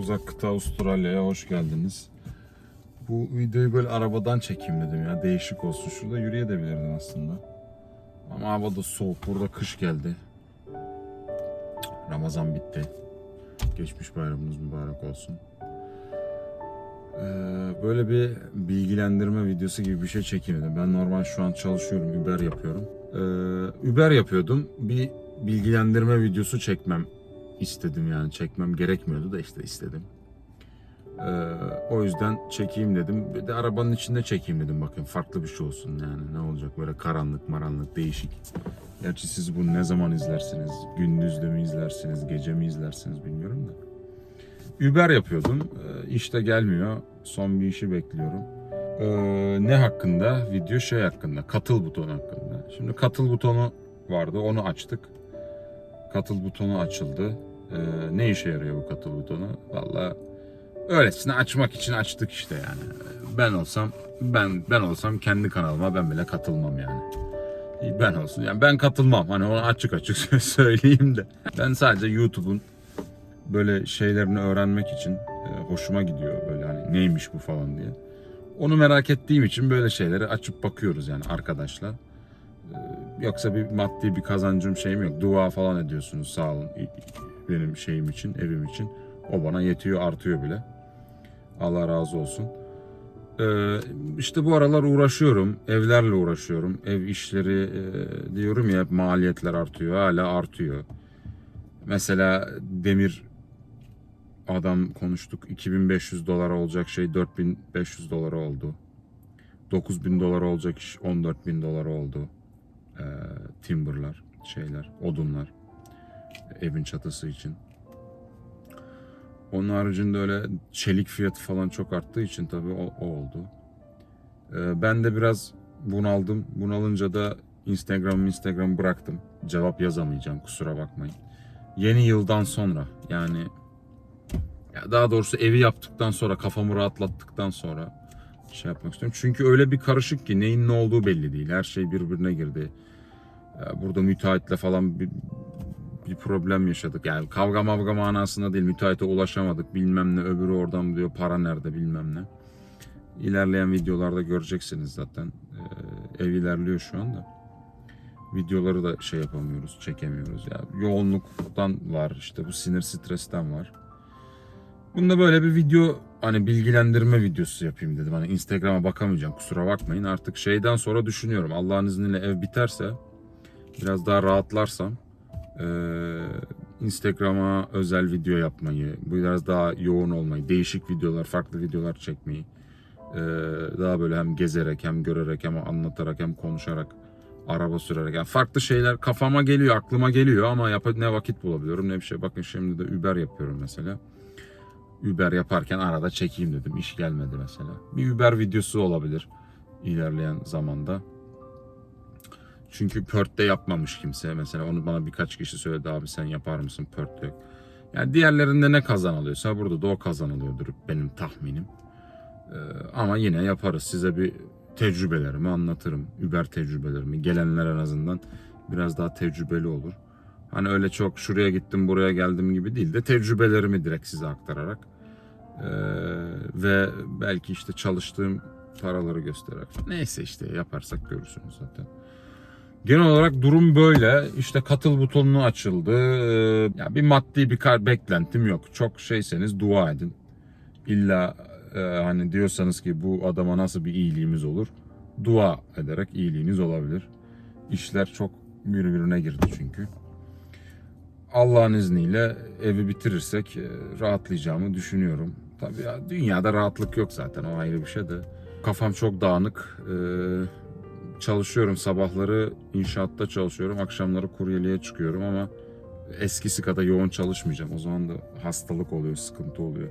uzak kıta Avustralya'ya hoş geldiniz. Bu videoyu böyle arabadan çekeyim dedim ya. Değişik olsun. Şurada yürüyebilirdim aslında. Ama hava da soğuk. Burada kış geldi. Ramazan bitti. Geçmiş bayramınız mübarek olsun. Ee, böyle bir bilgilendirme videosu gibi bir şey çekeyim dedim. Ben normal şu an çalışıyorum. Uber yapıyorum. Ee, Uber yapıyordum. Bir bilgilendirme videosu çekmem istedim yani çekmem gerekmiyordu da işte istedim. Ee, o yüzden çekeyim dedim. Bir de arabanın içinde çekeyim dedim bakın farklı bir şey olsun yani ne olacak böyle karanlık maranlık değişik. Gerçi siz bunu ne zaman izlersiniz? Gündüz de mi izlersiniz? Gece mi izlersiniz bilmiyorum da. Uber yapıyordum. Ee, işte gelmiyor. Son bir işi bekliyorum. Ee, ne hakkında? Video şey hakkında. Katıl butonu hakkında. Şimdi katıl butonu vardı. Onu açtık. Katıl butonu açıldı. Ee, ne işe yarıyor bu katıl butonu? Valla öylesine açmak için açtık işte yani. Ben olsam ben ben olsam kendi kanalıma ben bile katılmam yani. Ben olsun yani ben katılmam. Hani onu açık açık söyleyeyim de. Ben sadece YouTube'un böyle şeylerini öğrenmek için e, hoşuma gidiyor böyle hani neymiş bu falan diye. Onu merak ettiğim için böyle şeyleri açıp bakıyoruz yani arkadaşlar. Ee, Yoksa bir maddi bir kazancım şeyim yok. Dua falan ediyorsunuz sağ olun benim şeyim için, evim için. O bana yetiyor, artıyor bile. Allah razı olsun. Ee, işte bu aralar uğraşıyorum. Evlerle uğraşıyorum. Ev işleri e, diyorum ya maliyetler artıyor. Hala artıyor. Mesela demir adam konuştuk. 2500 dolar olacak şey 4500 dolara oldu. 9000 dolar olacak iş 14000 dolar oldu. Ee, timberlar, şeyler, odunlar evin çatısı için. Onun haricinde öyle çelik fiyatı falan çok arttığı için tabii o, o oldu. Ee, ben de biraz bunaldım. Bunalınca da Instagram Instagram bıraktım. Cevap yazamayacağım kusura bakmayın. Yeni yıldan sonra yani ya daha doğrusu evi yaptıktan sonra kafamı rahatlattıktan sonra şey yapmak istiyorum. Çünkü öyle bir karışık ki neyin ne olduğu belli değil. Her şey birbirine girdi. Ya Burada müteahhitle falan bir, bir problem yaşadık. Yani kavga mavga manasında değil. Müteahhite ulaşamadık. Bilmem ne öbürü oradan diyor para nerede bilmem ne. İlerleyen videolarda göreceksiniz zaten. Ee, ev ilerliyor şu anda. Videoları da şey yapamıyoruz, çekemiyoruz. Ya yoğunluktan var işte bu sinir stresten var. Bunda böyle bir video hani bilgilendirme videosu yapayım dedim. Hani Instagram'a bakamayacağım kusura bakmayın. Artık şeyden sonra düşünüyorum. Allah'ın izniyle ev biterse biraz daha rahatlarsam eee, Instagram'a özel video yapmayı, biraz daha yoğun olmayı, değişik videolar, farklı videolar çekmeyi eee, daha böyle hem gezerek hem görerek hem anlatarak hem konuşarak araba sürerek yani farklı şeyler kafama geliyor, aklıma geliyor ama yap ne vakit bulabiliyorum ne bir şey. Bakın şimdi de Uber yapıyorum mesela. Uber yaparken arada çekeyim dedim. İş gelmedi mesela. Bir Uber videosu olabilir ilerleyen zamanda. Çünkü Perth'te yapmamış kimse. Mesela onu bana birkaç kişi söyledi abi sen yapar mısın Perth'te yok. Yani diğerlerinde ne kazanılıyorsa burada da o kazanılıyordur benim tahminim. Ee, ama yine yaparız. Size bir tecrübelerimi anlatırım. Uber tecrübelerimi. Gelenler en azından biraz daha tecrübeli olur. Hani öyle çok şuraya gittim buraya geldim gibi değil de tecrübelerimi direkt size aktararak ee, ve belki işte çalıştığım paraları göstererek neyse işte yaparsak görürsünüz zaten. Genel olarak durum böyle. İşte katıl butonu açıldı. Ee, ya bir maddi bir kar beklentim yok. Çok şeyseniz dua edin. İlla e, hani diyorsanız ki bu adama nasıl bir iyiliğimiz olur? Dua ederek iyiliğiniz olabilir. İşler çok birbirine girdi çünkü. Allah'ın izniyle evi bitirirsek e, rahatlayacağımı düşünüyorum. Tabii ya, dünyada rahatlık yok zaten o ayrı bir şey de. Kafam çok dağınık. Ee, çalışıyorum sabahları inşaatta çalışıyorum. Akşamları kuryeliğe çıkıyorum ama eskisi kadar yoğun çalışmayacağım. O zaman da hastalık oluyor, sıkıntı oluyor.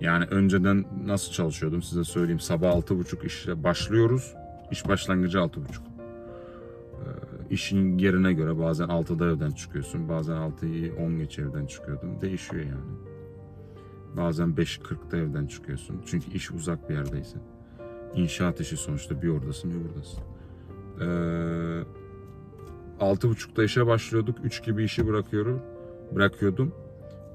Yani önceden nasıl çalışıyordum size söyleyeyim. Sabah 6.30 işe başlıyoruz. İş başlangıcı 6.30. Ee, işin yerine göre bazen 6'da evden çıkıyorsun. Bazen 6'yı 10 geç evden çıkıyordum. Değişiyor yani. Bazen 5.40'da evden çıkıyorsun. Çünkü iş uzak bir yerdeyse. İnşaat işi sonuçta bir oradasın bir buradasın. Ee, 6.30'da işe başlıyorduk. 3 gibi işi bırakıyorum. Bırakıyordum.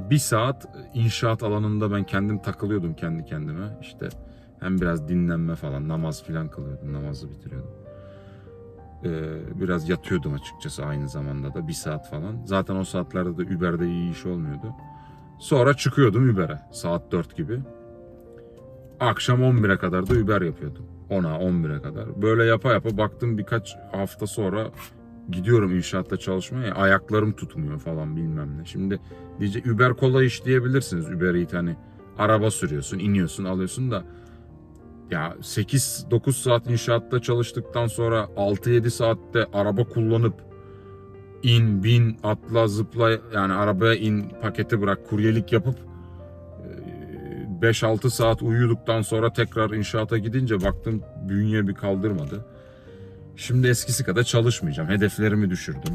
bir saat inşaat alanında ben kendim takılıyordum kendi kendime. İşte hem biraz dinlenme falan, namaz falan kılıyordum, namazı bitiriyordum. Ee, biraz yatıyordum açıkçası aynı zamanda da bir saat falan. Zaten o saatlerde de Uber'de iyi iş olmuyordu. Sonra çıkıyordum Uber'e saat 4 gibi. Akşam 11'e kadar da Uber yapıyordum. 10'a 11'e kadar. Böyle yapa yapa baktım birkaç hafta sonra gidiyorum inşaatta çalışmaya. Ayaklarım tutmuyor falan bilmem ne. Şimdi diyecek Uber kolay iş diyebilirsiniz. Uber Eats hani araba sürüyorsun, iniyorsun, alıyorsun da ya 8-9 saat inşaatta çalıştıktan sonra 6-7 saatte araba kullanıp in, bin, atla, zıpla yani arabaya in, paketi bırak, kuryelik yapıp 5-6 saat uyuduktan sonra tekrar inşaata gidince baktım bünye bir kaldırmadı. Şimdi eskisi kadar çalışmayacağım. Hedeflerimi düşürdüm.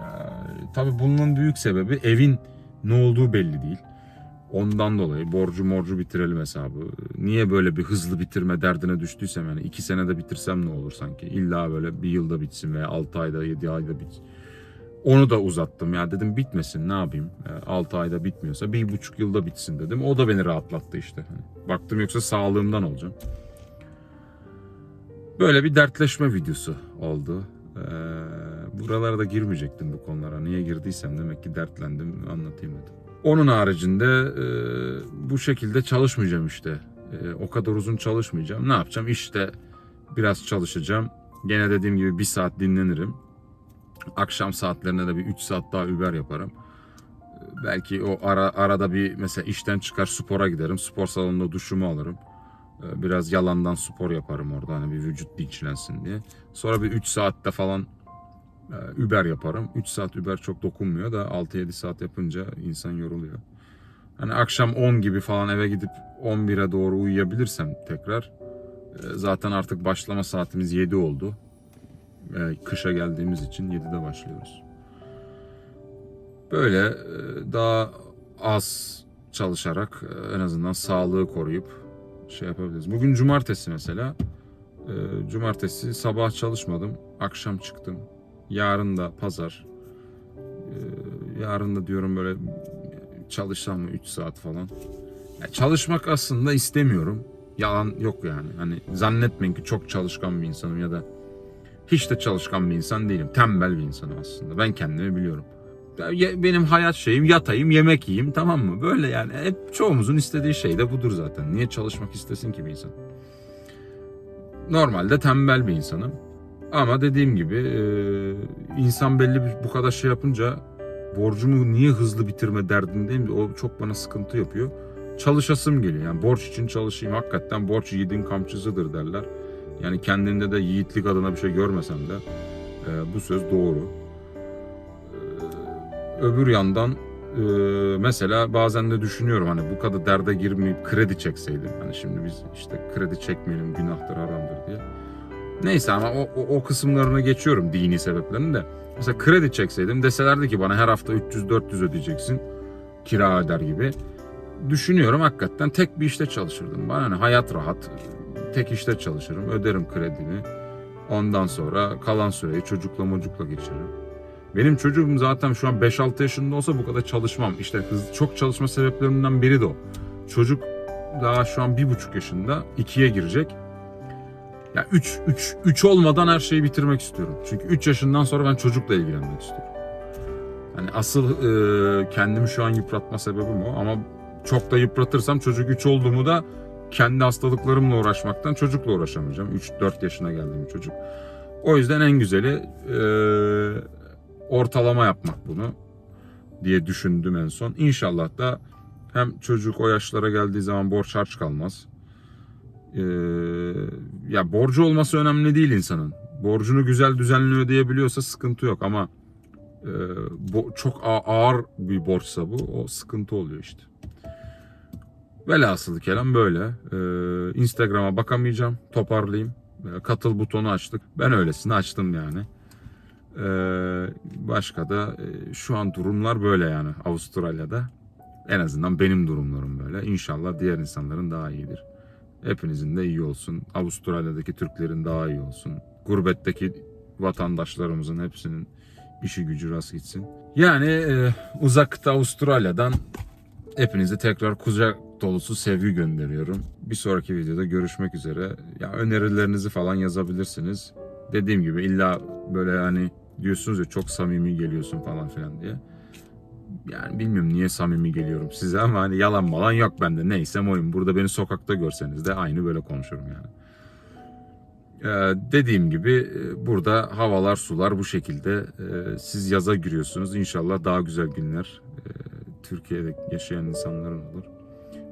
Ya, tabii bunun büyük sebebi evin ne olduğu belli değil. Ondan dolayı borcu morcu bitirelim hesabı. Niye böyle bir hızlı bitirme derdine düştüysem yani iki senede bitirsem ne olur sanki. İlla böyle bir yılda bitsin veya 6 ayda 7 ayda bitsin. Onu da uzattım ya dedim bitmesin ne yapayım. 6 ayda bitmiyorsa bir buçuk yılda bitsin dedim. O da beni rahatlattı işte. Hani baktım yoksa sağlığımdan olacağım. Böyle bir dertleşme videosu oldu. Ee, buralara da girmeyecektim bu konulara. Niye girdiysem demek ki dertlendim anlatayım dedim. Onun haricinde e, bu şekilde çalışmayacağım işte. E, o kadar uzun çalışmayacağım. Ne yapacağım? İşte biraz çalışacağım. Gene dediğim gibi bir saat dinlenirim. Akşam saatlerinde de bir 3 saat daha Uber yaparım. Belki o ara, arada bir mesela işten çıkar spora giderim. Spor salonunda duşumu alırım. E, Biraz yalandan spor yaparım orada hani bir vücut dinçlensin diye. Sonra bir 3 saatte falan e, Uber yaparım. 3 saat Uber çok dokunmuyor da 6-7 saat yapınca insan yoruluyor. Hani akşam 10 gibi falan eve gidip 11'e doğru uyuyabilirsem tekrar e, zaten artık başlama saatimiz 7 oldu. E, Kışa geldiğimiz için 7'de başlıyoruz. Böyle e, daha az çalışarak e, en azından sağlığı koruyup şey yapabiliriz. Bugün cumartesi mesela. E, Cumartesi sabah çalışmadım. Akşam çıktım. Yarın da pazar. Yarın da diyorum böyle çalışsam mı 3 saat falan. Ya çalışmak aslında istemiyorum. Yalan yok yani. Hani zannetmeyin ki çok çalışkan bir insanım ya da hiç de çalışkan bir insan değilim. Tembel bir insanım aslında. Ben kendimi biliyorum. Benim hayat şeyim yatayım, yemek yiyeyim tamam mı? Böyle yani hep çoğumuzun istediği şey de budur zaten. Niye çalışmak istesin ki bir insan? Normalde tembel bir insanım. Ama dediğim gibi e, insan belli bir bu kadar şey yapınca borcumu niye hızlı bitirme derdindeyim. O çok bana sıkıntı yapıyor. Çalışasım geliyor. Yani borç için çalışayım. Hakikaten borç yiğidin kamçısıdır derler. Yani kendinde de yiğitlik adına bir şey görmesem de e, bu söz doğru. E, öbür yandan e, mesela bazen de düşünüyorum hani bu kadar derde girmeyip kredi çekseydim. Hani şimdi biz işte kredi çekmeyelim günahtır haramdır diye. Neyse ama o, o, o kısımlarını geçiyorum dini sebeplerini de. Mesela kredi çekseydim deselerdi ki bana her hafta 300-400 ödeyeceksin kira öder gibi. Düşünüyorum hakikaten tek bir işte çalışırdım. Bana hani hayat rahat. Tek işte çalışırım. Öderim kredimi. Ondan sonra kalan süreyi çocukla mocukla geçiririm. Benim çocuğum zaten şu an 5-6 yaşında olsa bu kadar çalışmam. İşte hız, çok çalışma sebeplerimden biri de o. Çocuk daha şu an bir buçuk yaşında. ikiye girecek. Ya 3 3 3 olmadan her şeyi bitirmek istiyorum. Çünkü 3 yaşından sonra ben çocukla ilgilenmek istiyorum. Hani asıl e, kendimi şu an yıpratma sebebim o ama çok da yıpratırsam çocuk 3 olduğumu da kendi hastalıklarımla uğraşmaktan çocukla uğraşamayacağım. 3-4 yaşına geldiğim çocuk. O yüzden en güzeli e, ortalama yapmak bunu diye düşündüm en son. İnşallah da hem çocuk o yaşlara geldiği zaman borç harç kalmaz. Ee, ya borcu olması önemli değil insanın. Borcunu güzel düzenli ödeyebiliyorsa sıkıntı yok ama e, bo- çok ağır bir borçsa bu o sıkıntı oluyor işte. Velhasılı kelam böyle. Ee, Instagram'a bakamayacağım. Toparlayayım. Ee, katıl butonu açtık. Ben öylesini açtım yani. Ee, başka da e, şu an durumlar böyle yani Avustralya'da. En azından benim durumlarım böyle. İnşallah diğer insanların daha iyidir. Hepinizin de iyi olsun. Avustralya'daki Türklerin daha iyi olsun. Gurbetteki vatandaşlarımızın hepsinin işi gücü rast gitsin. Yani e, uzakta Avustralya'dan Hepinize tekrar kucak dolusu sevgi gönderiyorum. Bir sonraki videoda görüşmek üzere. Ya önerilerinizi falan yazabilirsiniz. Dediğim gibi illa böyle hani diyorsunuz ya çok samimi geliyorsun falan filan diye. Yani bilmiyorum niye samimi geliyorum size ama hani yalan malan yok bende. Neysem oyum. Burada beni sokakta görseniz de aynı böyle konuşurum yani. Ee, dediğim gibi e, burada havalar sular bu şekilde. Ee, siz yaza giriyorsunuz. İnşallah daha güzel günler e, Türkiye'de yaşayan insanların olur.